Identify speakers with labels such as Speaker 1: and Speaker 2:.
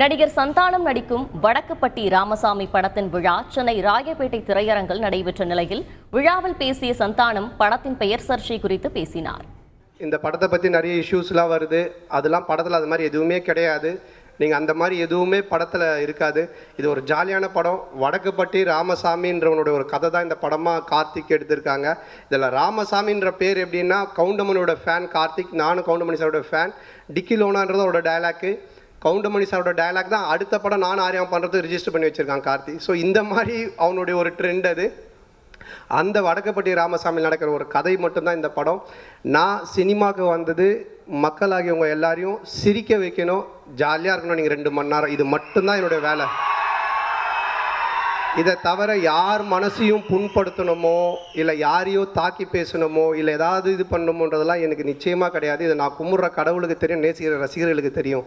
Speaker 1: நடிகர் சந்தானம் நடிக்கும் வடக்குப்பட்டி ராமசாமி படத்தின் விழா சென்னை ராயப்பேட்டை திரையரங்கில் நடைபெற்ற நிலையில் விழாவில் பேசிய சந்தானம் படத்தின் பெயர் சர்ச்சை குறித்து பேசினார்.
Speaker 2: இந்த படத்தை பற்றி நிறைய இஷ்யூஸ்லாம் வருது. அதெல்லாம் படத்தில் அது மாதிரி எதுவுமே கிடையாது. நீங்கள் அந்த மாதிரி எதுவுமே படத்தில் இருக்காது. இது ஒரு ஜாலியான படம். வடக்குப்பட்டி ராமசாமின்றவனுடைய ஒரு கதை தான் இந்த படமாக கார்த்திக் எடுத்திருக்காங்க. இதில் ராமசாமின்ற பேர் எப்படின்னா கவுண்டமணியோட ஃபேன் கார்த்திக் நானும் கவுண்டமணி சாரோட ஃபேன் டிக்கி லோனான்றது அவரோட டயலாக்கு கவுண்டமணி சாரோட டயலாக் தான் அடுத்த படம் நான் ஆரியம் பண்ணுறது ரிஜிஸ்டர் பண்ணி வச்சுருக்கான் கார்த்தி. ஸோ இந்த மாதிரி அவனுடைய ஒரு ட்ரெண்ட் அது. அந்த வடக்கப்பட்டி ராமசாமி நடக்கிற ஒரு கதை மட்டும்தான் இந்த படம். நான் சினிமாவுக்கு வந்தது மக்களாகியவங்க எல்லாரையும் சிரிக்க வைக்கணும் ஜாலியாக இருக்கணும் நீங்கள் ரெண்டு மணி நேரம். இது மட்டும்தான் என்னுடைய வேலை. இதை தவிர யார் மனசையும் புண்படுத்தணுமோ இல்லை யாரையோ தாக்கி பேசணுமோ இல்லை ஏதாவது இது பண்ணணுமோன்றதெல்லாம் எனக்கு நிச்சயமாக கிடையாது. இதை நான் கும்பிட்ற கடவுளுக்கு தெரியும் நேசிக்கிற ரசிகர்களுக்கு தெரியும்.